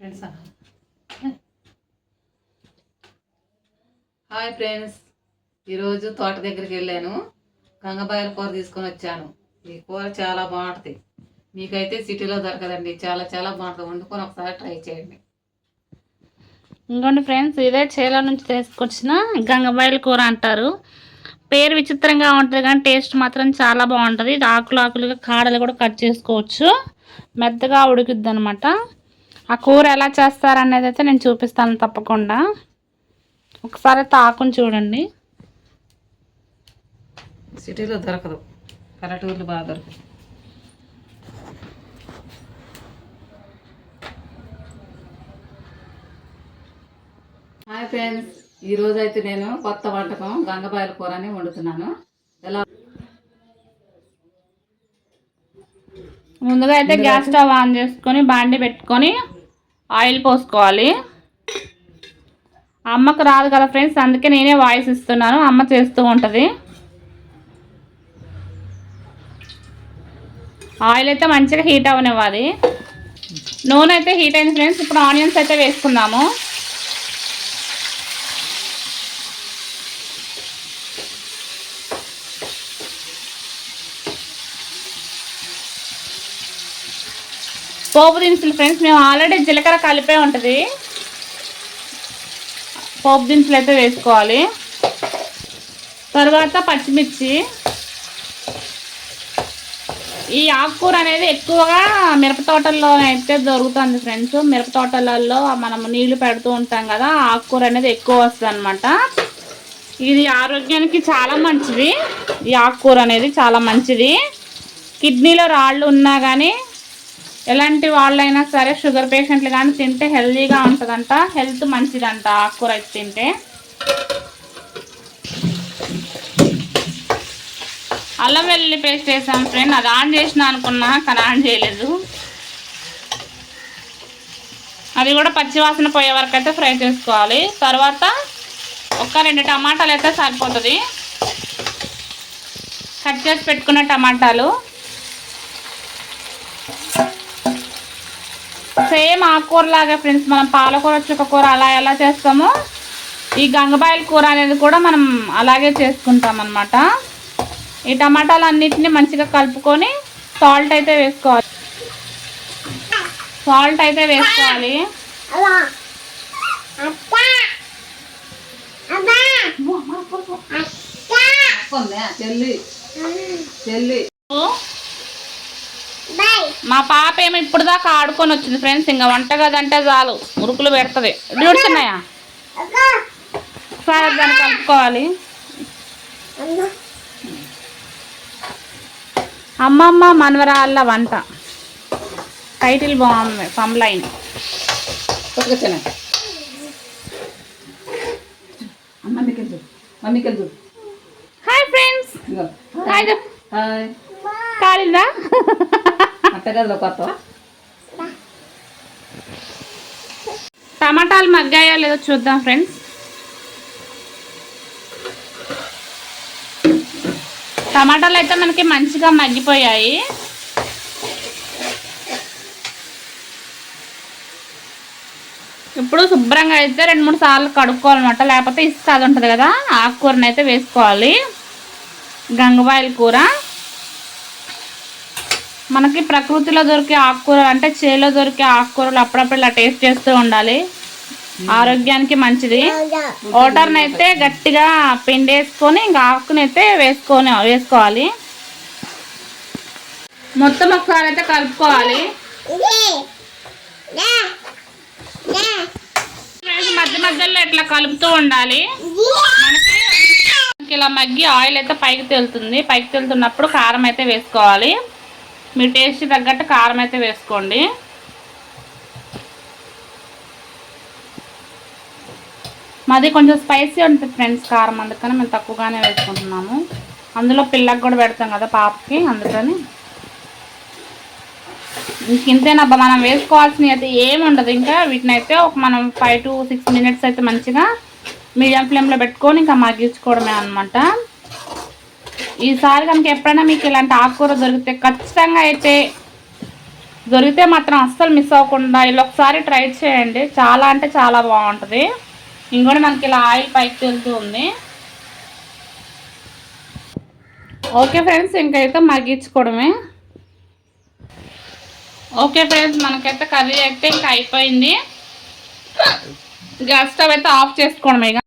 Friends hi friends. ఈరోజు తోట దగ్గరికి వెళ్ళాను. గంగబాయల కూర తీసుకొని వచ్చాను. ఈ కూర చాలా బాగుంటుంది. మీకైతే సిటీలో దొరకదండి. చాలా చాలా బాగుంటుంది. వండుకొని ఒకసారి ట్రై చేయండి. ఇంకోండి ఫ్రెండ్స్ ఇదే చేల నుంచి తీసుకొచ్చిన గంగబాయల కూర అంటారు. పేరు విచిత్రంగా ఉంటుంది కానీ టేస్ట్ మాత్రం చాలా బాగుంటుంది. ఆకులు ఆకులుగా కాడలు కూడా కట్ చేసుకోవచ్చు. మెత్తగా ఉడికిద్ది అనమాట ఆ కూర ఎలా చేస్తారనేది అయితే నేను చూపిస్తాను తప్పకుండా. ఒకసారి అయితే ఆకుని చూడండి. సిటీలో దొరకదు. పల్లెటూర్లు బాగా దొరకదు హాయ్ ఫ్రెండ్స్ ఈరోజు అయితే నేను కొత్త వంటకం గంగబాయల కూర అని వండుతున్నాను. ఎలా? ముందుగా అయితే గ్యాస్ స్టవ్ ఆన్ చేసుకొని బాండి పెట్టుకొని ఆయిల్ పోసుకోవాలి. అమ్మకు రాదు కదా ఫ్రెండ్స్ అందుకే నేనే వాయిస్ ఇస్తున్నాను. అమ్మ చేస్తూ ఉంటుంది. ఆయిల్ అయితే మంచిగా హీట్ అవనివ్వాలి నూనె అయితే హీట్ అయింది ఫ్రెండ్స్. ఇప్పుడు ఆనియన్స్ అయితే వేసుకుందాము. పోపు దినుసులు ఫ్రెండ్స్ మేము ఆల్రెడీ జీలకర్ర కలిపే ఉంటుంది. పోపు దినుసులు అయితే వేసుకోవాలి. తర్వాత పచ్చిమిర్చి. ఈ ఆకుకూర అనేది ఎక్కువగా మిరప తోటల్లో అయితే దొరుకుతుంది ఫ్రెండ్స్. మిరప తోటలలో మనం నీళ్ళు పెడుతూ ఉంటాం కదా ఆకుకూర అనేది ఎక్కువ వస్తుంది అనమాట ఇది ఆరోగ్యానికి చాలా మంచిది. ఈ ఆకుకూర అనేది చాలా మంచిది. కిడ్నీలో రాళ్ళు ఉన్నా కానీ ఎలాంటి వాళ్ళైనా సరే షుగర్ పేషెంట్లు కానీ తింటే హెల్తీగా ఉంటుందంట హెల్త్ మంచిదంట ఆకుకూర అయితే తింటే. అల్లం వెల్లుల్లి పేస్ట్ వేసాం ఫ్రెండ్ అది ఆన్ చేసిన అనుకున్నా కానీ ఆన్ చేయలేదు. అది కూడా పచ్చివాసన పోయే వరకు అయితే ఫ్రై చేసుకోవాలి. తర్వాత ఒక రెండు టమాటాలు అయితే సరిపోతుంది. కట్ చేసి పెట్టుకున్న టమాటాలు. సేమ్ ఆకుకూర లాగా ఫ్రెండ్స్ మనం పాలకూర చుక్కకూర అలా ఎలా చేస్తామో ఈ గంగబాయల కూర అనేది కూడా మనం అలాగే చేసుకుంటాం అనమాట ఈ టమాటాలు అన్నిటిని మంచిగా కలుపుకొని సాల్ట్ అయితే వేసుకోవాలి. సాల్ట్ అయితే వేసుకోవాలి? చెల్లి. చెల్లి. మా పాప ఏమో ఇప్పుడు దాకా ఆడుకొని వచ్చింది ఫ్రెండ్స్ ఇంకా వంట గదంటే చాలు. మురుకులు పెడుతుంది. ఉన్నాయా సరే దాన్ని కలుపుకోవాలి. అమ్మమ్మ మనవరాళ్ళ వంట. టైటిల్ బాగుంది వెళ్తూ హాయ్ ఫ్రెండ్స్. హాయ్. కాలిందా కొత్త టమాటాలు మగ్గాయో లేదో చూద్దాం ఫ్రెండ్స్. టమాటాలు అయితే మనకి మంచిగా మగ్గిపోయాయి. ఇప్పుడు శుభ్రంగా అయితే రెండు మూడు సార్లు కడుక్కోవాలన్నమాట. లేకపోతే ఇసుక అది ఉంటుంది కదా ఆకుకూరని అయితే వేసుకోవాలి. గంగవాయల కూర. మనకి ప్రకృతిలో దొరికే ఆకుకూరలు అంటే చేలో దొరికే ఆకుకూరలు అప్పుడప్పుడు ఇలా టేస్ట్ చేస్తూ ఉండాలి. ఆరోగ్యానికి మంచిది. వాటర్ని అయితే గట్టిగా పిండేసుకొని ఇంకా ఆకుని అయితే వేసుకొని వేసుకోవాలి. మొత్తం ఒకసారి అయితే కలుపుకోవాలి మధ్య మధ్యలో ఇట్లా కలుపుతూ ఉండాలి. మనకి మనకి ఇలా మగ్గి ఆయిల్ అయితే పైకి తేలుతుంది. పైకి తేలుతున్నప్పుడు కారం అయితే వేసుకోవాలి. మీ టేస్ట్ తగ్గట్టు కారం అయితే వేసుకోండి. మాది కొంచెం స్పైసీ ఉంటుంది ఫ్రెండ్స్ కారం అందుకని మేము తక్కువగానే వేసుకుంటున్నాము. అందులో పిల్లకి కూడా పెడతాం కదా పాపకి అందుకని. ఇంక ఇంతేనబ్బా మనం వేసుకోవాల్సినవి అయితే ఏమి ఉండదు. ఇంకా వీటిని అయితే ఒక మనం ఫైవ్ టు సిక్స్ మినిట్స్ అయితే మంచిగా మీడియం ఫ్లేమ్లో పెట్టుకొని ఇంకా మగ్గించుకోవడమే అనమాట ఈసారి కనుక ఎప్పుడైనా మీకు ఇలాంటి ఆకుకూర దొరికితే ఖచ్చితంగా అయితే దొరికితే మాత్రం అస్సలు మిస్ అవ్వకుండా ఇలా ఒకసారి ట్రై చేయండి. చాలా అంటే చాలా బాగుంటుంది. ఇంకోటి మనకి ఇలా ఆయిల్ పైకి తెలుతూ ఉంది. ఓకే ఫ్రెండ్స్ ఇంకైతే మగ్గించుకోవడమే. ఓకే ఫ్రెండ్స్ మనకైతే కర్రీ అయితే ఇంకా అయిపోయింది. గ్యాస్ స్టవ్ అయితే ఆఫ్ చేసుకోవడమే ఇక.